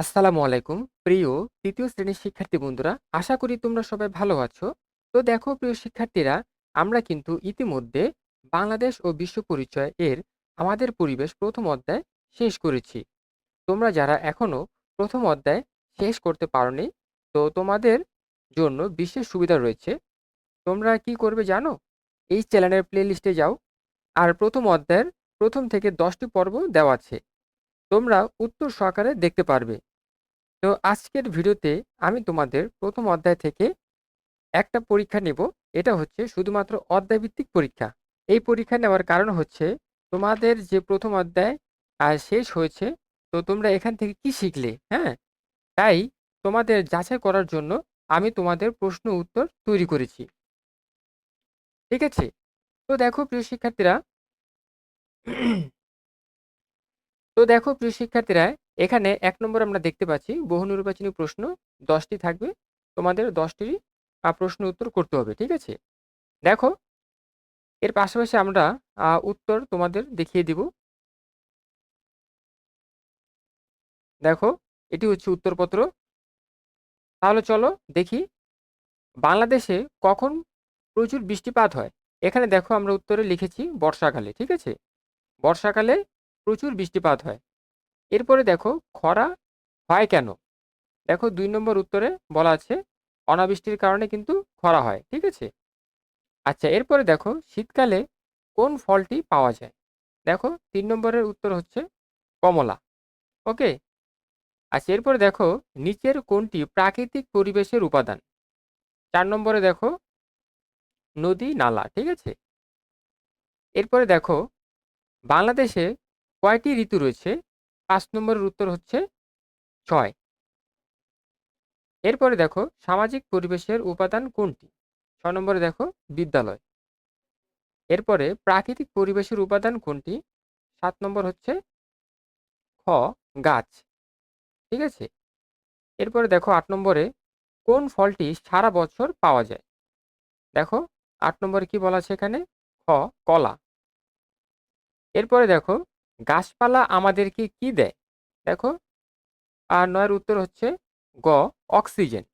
আসসালামু আলাইকুম। প্রিয় তৃতীয় শ্রেণির শিক্ষার্থী বন্ধুরা, আশা করি তোমরা সবাই ভালো আছো। তো দেখো প্রিয় শিক্ষার্থীরা, আমরা কিন্তু ইতিমধ্যে বাংলাদেশ ও বিশ্ব পরিচয় এর আমাদের পরিবেশ প্রথম অধ্যায় শেষ করেছি। তোমরা যারা এখনও প্রথম অধ্যায় শেষ করতে পারোনি, তো তোমাদের জন্য বিশেষ সুবিধা রয়েছে। তোমরা কি করবে জানো? এই চ্যানেলের প্লে লিস্টে যাও, আর প্রথম অধ্যায়ের প্রথম থেকে দশটি পর্ব দেওয়া আছে। তোমরা উত্তর সহকারে দেখতে পারবে। তো আজকের ভিডিওতে আমি তোমাদের প্রথম অধ্যায় থেকে একটা পরীক্ষা নেব। এটা হচ্ছে শুধুমাত্র অধ্যায়ভিত্তিক পরীক্ষা। এই পরীক্ষা নেওয়ার কারণ হচ্ছে তোমাদের যে প্রথম অধ্যায় আর শেষ হয়েছে, তো তোমরা এখান থেকে কি শিখলে হ্যাঁ? তাই তোমাদের যাচাই করার জন্য আমি তোমাদের প্রশ্ন উত্তর তৈরি করেছি। ঠিক আছে? তো দেখো প্রিয় শিক্ষার্থীরা, তো দেখো প্রিয় শিক্ষার্থীরা এখানে এক নম্বর আমরা দেখতে পাচ্ছি বহু নির্বাচনী প্রশ্ন, দশটি থাকবে। তোমাদের দশটিরই প্রশ্ন উত্তর করতে হবে, ঠিক আছে? দেখো, এর পাশাপাশি আমরা উত্তর তোমাদের দেখিয়ে দিব। দেখো, এটি হচ্ছে উত্তরপত্র। তাহলে চলো দেখি, বাংলাদেশে কখন প্রচুর বৃষ্টিপাত হয়? এখানে দেখো আমরা উত্তরে লিখেছি বর্ষাকালে, ঠিক আছে? বর্ষাকালে প্রচুর বৃষ্টিপাত হয়। এরপরে দেখো, খরা হয় কেন? দেখো, দুই নম্বর উত্তরে বলা আছে, অনাবৃষ্টির কারণে কিন্তু খরা হয়, ঠিক আছে? আচ্ছা এরপরে দেখো, শীতকালে কোন ফলটি পাওয়া যায়? দেখো, তিন নম্বরের উত্তর হচ্ছে কমলা, ওকে? আচ্ছা এরপরে দেখো, নিচের কোনটি প্রাকৃতিক পরিবেশের উপাদান? চার নম্বরে দেখো, নদী, নালা, ঠিক আছে? এরপরে দেখো, বাংলাদেশে কয়টি ঋতু রয়েছে? পাঁচ নম্বরের উত্তর হচ্ছে ছয়। এরপরে দেখো সামাজিক পরিবেশের উপাদান কোনটি? ছয় নম্বরে দেখো বিদ্যালয়। এরপরে প্রাকৃতিক পরিবেশের উপাদান কোনটি? সাত নম্বর হচ্ছে খ গাছ। ঠিক আছে? এরপরে দেখো আট নম্বরে কোন ফলটি সারা বছর পাওয়া যায়? দেখো আট নম্বরে কি বলা আছে এখানে? খ কলা। এরপরে দেখো গাছপালা আমাদেরকে কি দেয়? দেখো, আর নয়ের উত্তর হচ্ছে গ, অক্সিজেন।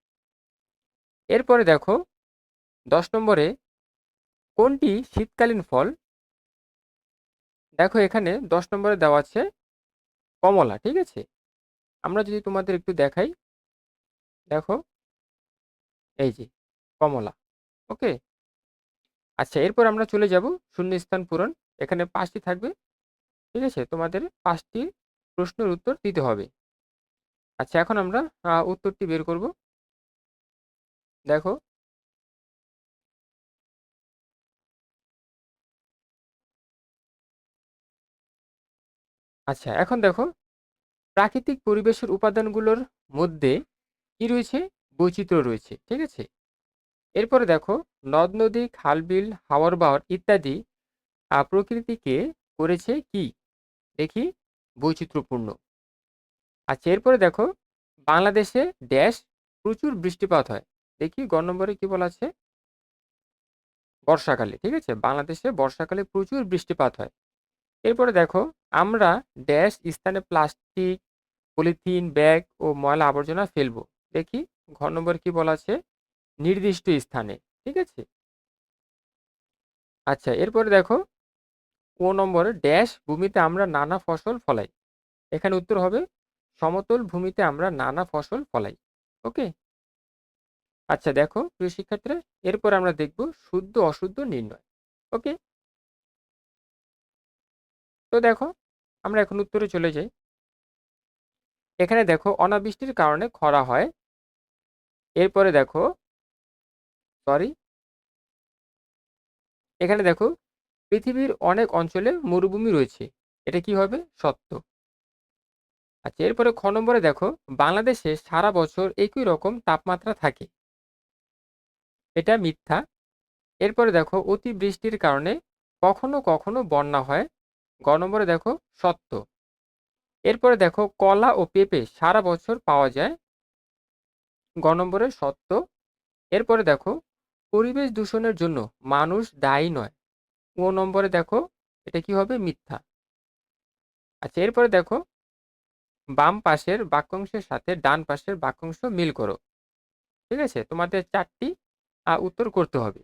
এরপরে দেখো, দশ নম্বরে, কোনটি শীতকালীন ফল? দেখো, এখানে দশ নম্বরে দেওয়া আছে কমলা, ঠিক আছে? আমরা যদি তোমাদের একটু দেখাই, দেখো, এই যে, কমলা, ওকে? আচ্ছা এরপর আমরা চলে যাব শূন্যস্থান পূরণ। এখানে পাঁচটি থাকবে। ঠিক আছে? তোমাদের পাঁচটি প্রশ্নের উত্তর দিতে হবে। আচ্ছা এখন আমরা উত্তরটি বের করব। দেখো। আচ্ছা এখন দেখো। প্রাকৃতিক পরিবেশের উপাদানগুলোর মধ্যে কি রয়েছে? বৈচিত্র্য রয়েছে, ঠিক আছে? এরপরে দেখো, নদ, নদী, খাল, বিল হাওয়ার বাওয়ার ইত্যাদি প্রকৃতিকে করেছে কি? দেখি বৈচিত্র্যপূর্ণ। আচ্ছা এরপরে দেখো, বাংলাদেশে ড্যাশ প্রচুর বৃষ্টিপাত হয়। দেখি গ নম্বরে কি বলা আছে? বর্ষাকালে, ঠিক আছে? বাংলাদেশে বর্ষাকালে প্রচুর বৃষ্টিপাত হয়। এরপরে দেখো, আমরা ড্যাশ স্থানে প্লাস্টিক, পলিথিন, ব্যাগ ও ময়লা আবর্জনা ফেলব। দেখি ঘ নম্বর কি বলা আছে? নির্দিষ্ট স্থানে, ঠিক আছে? আচ্ছা এরপরে দেখো ও নম্বরে ড্যাশ ভূমিতে আমরা নানা ফসল ফলাই। এখানে উত্তর হবে, সমতল ভূমিতে আমরা নানা ফসল ফলাই। ওকে? আচ্ছা দেখো, প্রিয় শিক্ষার্থীরা, এরপর আমরা দেখব শুদ্ধ অশুদ্ধ নির্ণয়। ওকে? তো দেখো, আমরা এখন উত্তরে চলে যাই। এখানে দেখো, অনাবৃষ্টির কারণে খরা হয়। এরপরে দেখো, সরি। এখানে দেখো পৃথিবীর অনেক অঞ্চলে মরুভূমি রয়েছে। এটা কি হবে? সত্য। আচ্ছা এরপরে খ নম্বরে দেখো, বাংলাদেশে সারা বছর একই রকম তাপমাত্রা থাকে। এটা মিথ্যা। এরপরে দেখো, অতিবৃষ্টির কারণে কখনো কখনো বন্যা হয়। গ নম্বরে দেখো, সত্য। এরপরে দেখো, কলা ও পেঁপে সারা বছর পাওয়া যায়। গ নম্বরে সত্য। এরপরে দেখো, পরিবেশ দূষণের জন্য মানুষ দায়ী নয়। ও নম্বরে দেখো, এটা কি হবে? মিথ্যা। আচ্ছা এরপরে দেখো, বাম পাশের বাক্যাংশের সাথে ডান পাশের বাক্যাংশ মিল করো। ঠিক আছে? তোমাদের চারটি উত্তর করতে হবে।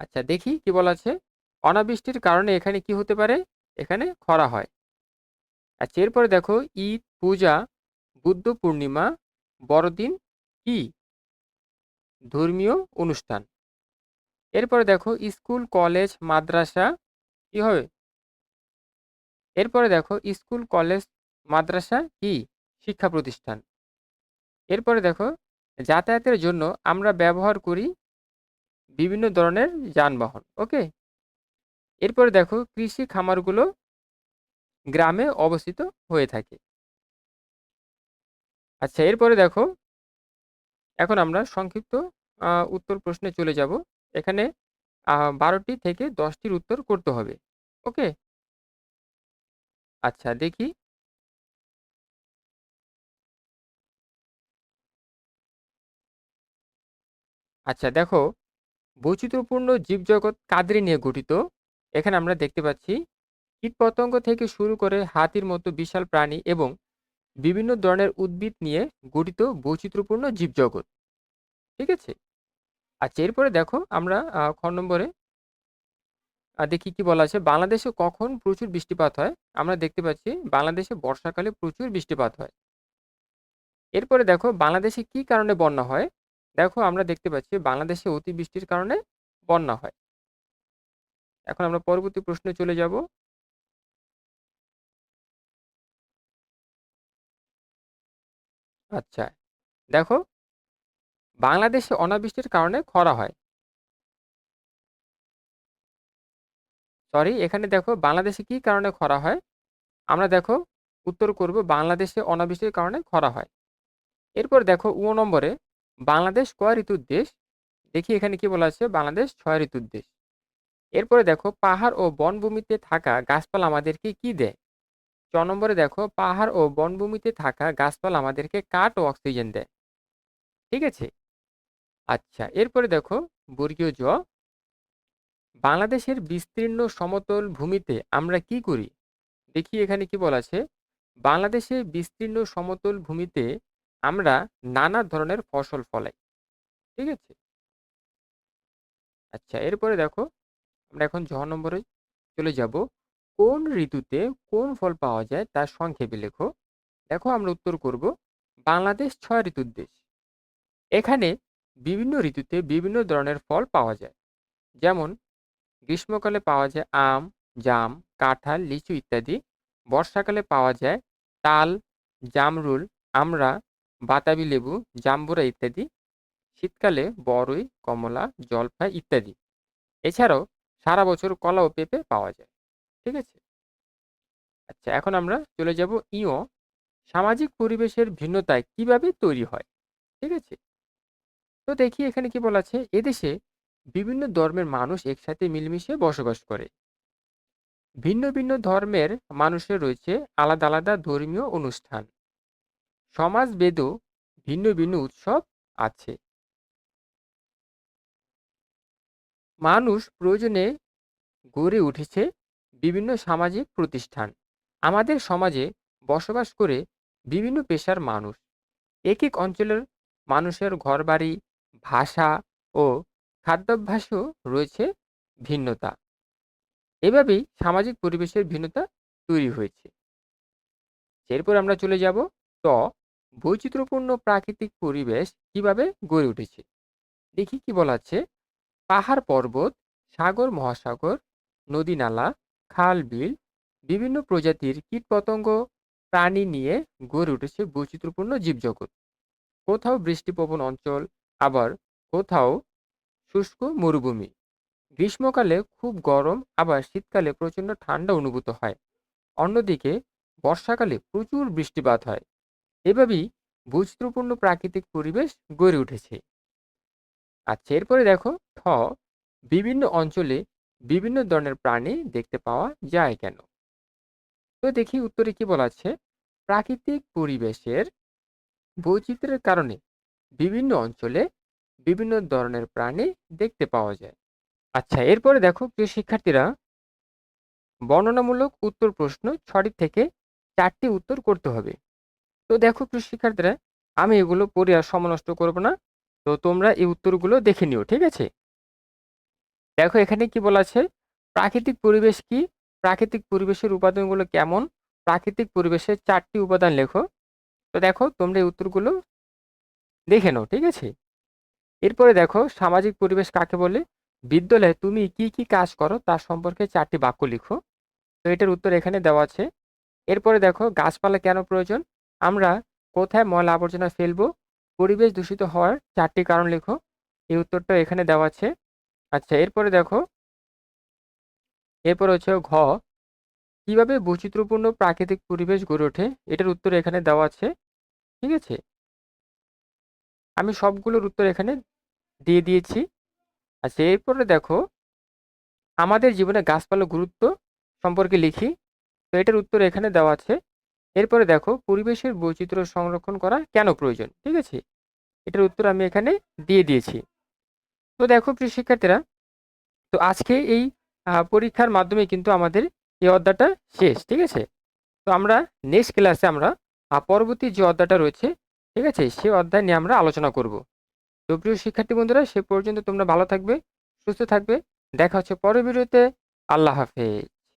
আচ্ছা দেখি কি বলা আছে? অনাবৃষ্টির কারণে এখানে কি হতে পারে? এখানে খরা হয়। আচ্ছা এরপরে দেখো, ঈদ, পূজা বুদ্ধ পূর্ণিমা বড়দিন, কি? ধর্মীয় অনুষ্ঠান। এরপরে দেখো স্কুল, কলেজ, মাদ্রাসা, কি হবে? এরপরে দেখো স্কুল, কলেজ, মাদ্রাসা, কি? শিক্ষা প্রতিষ্ঠান। এরপরে দেখো যাতায়াতের জন্য আমরা ব্যবহার করি বিভিন্ন ধরনের যানবাহন, ওকে? এরপরে দেখো কৃষি খামারগুলো গ্রামে অবস্থিত হয়ে থাকে। আচ্ছা এরপরে দেখো এখন আমরা সংক্ষিপ্ত উত্তর প্রশ্নে চলে যাব। এখানে বারোটি থেকে দশটির উত্তর করতে হবে। ওকে? আচ্ছা দেখি। আচ্ছা দেখো। বৈচিত্র্যপূর্ণ জীবজগৎ কাদের নিয়ে গঠিত? এখানে আমরা দেখতে পাচ্ছি, কীটপতঙ্গ থেকে শুরু করে হাতির মতো বিশাল প্রাণী এবং বিভিন্ন ধরনের উদ্ভিদ নিয়ে গঠিত বৈচিত্র্যপূর্ণ জীবজগৎ। ঠিক আছে? আচ্ছা এরপরে দেখো আমরা খ নম্বরে দেখি কি বলা আছে? বাংলাদেশে কখন প্রচুর বৃষ্টিপাত হয়? আমরা দেখতে পাচ্ছি বাংলাদেশে বর্ষাকালে প্রচুর বৃষ্টিপাত হয়। এরপরে দেখো বাংলাদেশে কি কারণে বন্যা হয়? দেখো আমরা দেখতে পাচ্ছি বাংলাদেশে অতিবৃষ্টির কারণে বন্যা হয়। এখন আমরা পরবর্তী প্রশ্নে চলে যাব। আচ্ছা দেখো বাংলাদেশে অনাবৃষ্টির কারণে খরা হয়। সরি এখানে দেখো বাংলাদেশে কি কারণে খরা হয়? আমরা দেখো উত্তর করব বাংলাদেশে অনাবৃষ্টির কারণে খরা হয়। এরপর দেখো উ নম্বরে, বাংলাদেশ কয় ঋতুর দেশ? দেখি এখানে কি বলা আছে, বাংলাদেশ ছয় ঋতুর দেশ। এরপরে দেখো পাহাড় ও বনভূমিতে থাকা গাছপালা আমাদেরকে কি দেয়? চ নম্বরে দেখো পাহাড় ও বনভূমিতে থাকা গাছপালা আমাদেরকে কাঠ ও অক্সিজেন দেয়। ঠিক আছে? আচ্ছা এরপরে দেখো বর্গীয় জ। বাংলাদেশের বিস্তীর্ণ সমতল ভূমিতে আমরা কি করি? দেখি এখানে কি বলা আছে। বাংলাদেশে বিস্তীর্ণ সমতল ভূমিতে আমরা নানা ধরনের ফসল ফলাই। ঠিক আছে? আচ্ছা এরপরে দেখো আমরা এখন জ নম্বরে চলে যাব। কোন ঋতুতে কোন ফল পাওয়া যায় তার সংক্ষেপে লেখো। দেখো আমরা উত্তর করব, বাংলাদেশ ছয় ঋতুর দেশ। এখানে বিভিন্ন ঋতুতে বিভিন্ন ধরনের ফল পাওয়া যায়। যেমন, গ্রীষ্মকালে পাওয়া যায় আম, জাম, কাঁঠাল, লিচু ইত্যাদি। বর্ষাকালে পাওয়া যায় তাল, জামরুল, আমড়া, বাতাবি লেবু, জাম্বুরা ইত্যাদি। শীতকালে বড়ই কমলা জলপাই ইত্যাদি। এছাড়াও সারা বছর কলা ও পেঁপে পাওয়া যায়। ঠিক আছে? আচ্ছা এখন আমরা চলে যাব ইও, সামাজিক পরিবেশের ভিন্নতায় কীভাবে তৈরি হয়? ঠিক আছে? তো দেখি এখানে কি বলা আছে? এদেশে বিভিন্ন ধর্মের মানুষ একসাথে মিলেমিশে বসবাস করে। ভিন্ন ভিন্ন ধর্মের মানুষের রয়েছে আলাদা আলাদা ধর্মীয় অনুষ্ঠান। সমাজভেদও ভিন্ন ভিন্ন উৎসব আছে। মানুষ প্রয়োজনে গড়ে উঠেছে বিভিন্ন সামাজিক প্রতিষ্ঠান। আমাদের সমাজে বসবাস করে বিভিন্ন পেশার মানুষ। এক এক অঞ্চলের মানুষের ঘরবাড়ি ভাষা ও খাদ্যাভ্যাসও রয়েছে ভিন্নতা। এভাবেই সামাজিক পরিবেশের ভিন্নতা তৈরি হয়েছে। এরপর আমরা চলে যাব ত, বৈচিত্র্যপূর্ণ প্রাকৃতিক পরিবেশ কীভাবে গড়ে উঠেছে? দেখি কি বলা আছে। পাহাড় পর্বত, সাগর, মহাসাগর, নদী নালা, খাল, বিল, বিভিন্ন প্রজাতির কীটপতঙ্গ, প্রাণী নিয়ে গড়ে উঠেছে বৈচিত্র্যপূর্ণ জীবজগৎ। কোথাও বৃষ্টিপবন অঞ্চল আবার কোথাও শুষ্ক মরুভূমি। গ্রীষ্মকালে খুব গরম, আবার শীতকালে প্রচণ্ড ঠান্ডা অনুভূত হয়। অন্যদিকে, বর্ষাকালে প্রচুর বৃষ্টিপাত হয়। এভাবেই বৈচিত্র্যপূর্ণ প্রাকৃতিক পরিবেশ গড়ে উঠেছে। আচ্ছা এরপরে দেখো, ঠ, বিভিন্ন অঞ্চলে বিভিন্ন ধরনের প্রাণী দেখতে পাওয়া যায় কেন? তো দেখি উত্তরে কি বলা আছে? প্রাকৃতিক পরিবেশের বৈচিত্র্যের কারণে বিভিন্ন অঞ্চলে বিভিন্ন ধরনের প্রাণী দেখতে পাওয়া যায়। আচ্ছা এরপরে দেখো প্রিয় শিক্ষার্থীরা, বর্ণনামূলক উত্তর প্রশ্ন ছটি থেকে চারটি উত্তর করতে হবে। তো দেখো প্রিয় শিক্ষার্থীরা, আমি এগুলো পড়ে আর সময় নষ্ট করব না। তো তোমরা এই উত্তরগুলো দেখে নিও, ঠিক আছে? দেখো এখানে কি বলা আছে, প্রাকৃতিক পরিবেশ কি? প্রাকৃতিক পরিবেশের উপাদানগুলো কেমন? প্রাকৃতিক পরিবেশের চারটি উপাদান লেখো। তো দেখো তোমরা এই উত্তরগুলো দেখে নাও, ঠিক আছে? এরপরে দেখো, সামাজিক পরিবেশ কাকে বলে? বিদ্যালয়ে তুমি কি কি কাজ করো তার সম্পর্কে চারটি বাক্য লিখো। তো এটার উত্তর এখানে দেওয়া আছে। এরপরে দেখো, গাছপালা কেন প্রয়োজন? আমরা কোথায় ময়লা আবর্জনা ফেলব? পরিবেশ দূষিত হওয়ার চারটি কারণ লেখো। এই উত্তরটা এখানে দেওয়া আছে। আচ্ছা এরপরে দেখো, এরপর হচ্ছে ঘ, কীভাবে বৈচিত্র্যপূর্ণ প্রাকৃতিক পরিবেশ গড়ে ওঠে? এটার উত্তর এখানে দেওয়া আছে। ঠিক আছে? আমি সবগুলোর উত্তর এখানে দিয়ে দিয়েছি। আচ্ছা এরপরে দেখো, আমাদের জীবনে গাছপালার গুরুত্ব সম্পর্কে লিখি। তো এটার উত্তর এখানে দেওয়া আছে। এরপরে দেখো, পরিবেশের বৈচিত্র্য সংরক্ষণ করা কেন প্রয়োজন? ঠিক আছে? এটার উত্তর আমি এখানে দিয়ে দিয়েছি। তো দেখো, প্রিয় শিক্ষার্থীরা, তো আজকে এই পরীক্ষার মাধ্যমে কিন্তু আমাদের এই অধ্যায়টা শেষ, ঠিক আছে? তো আমরা নেক্সট ক্লাসে আমরা পরবর্তী যে অধ্যায়টা রয়েছে ঠিক আছে? সে অধ্যায় নিয়ে আমরা আলোচনা করব। তো প্রিয় শিক্ষার্থী বন্ধুরা, সে পর্যন্ত তোমরা ভালো থাকবে, সুস্থ থাকবে। দেখা হচ্ছে পরের ভিডিওতে। আল্লাহ হাফেজ।